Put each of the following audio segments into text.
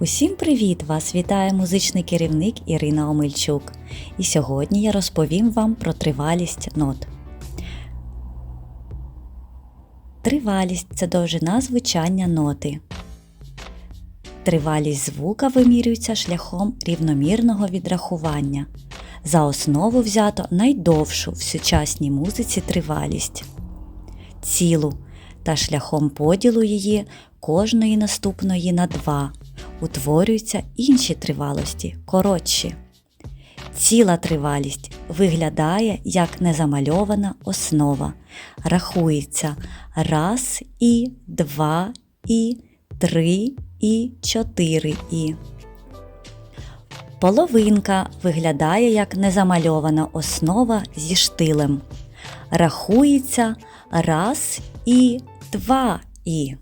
Усім привіт! Вас вітає музичний керівник Ірина Омельчук. І сьогодні я розповім вам про тривалість нот. Тривалість це довжина звучання ноти. Тривалість звука вимірюється шляхом рівномірного відрахування. За основу взято найдовшу в сучасній музиці тривалість цілу та шляхом поділу її кожної наступної на два утворюються інші тривалості коротші. Ціла тривалість виглядає як незамальована основа. Рахується раз і, два і, три і, чотири і. Половинка виглядає як незамальована основа зі штилем. Рахується раз і, два і.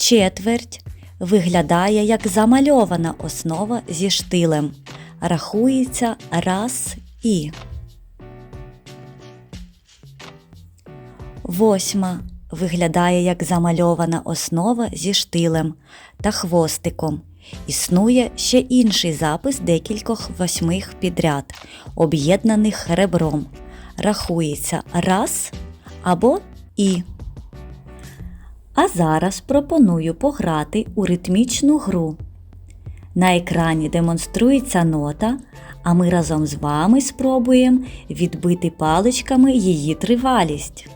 Четверть виглядає як замальована основа зі штилем. Рахується раз і. Восьма виглядає як замальована основа зі штилем та хвостиком. Існує ще інший запис декількох восьмих підряд, об'єднаних ребром. Рахується раз або і. А зараз пропоную пограти у ритмічну гру. На екрані демонструється нота, а ми разом з вами спробуємо відбити паличками її тривалість.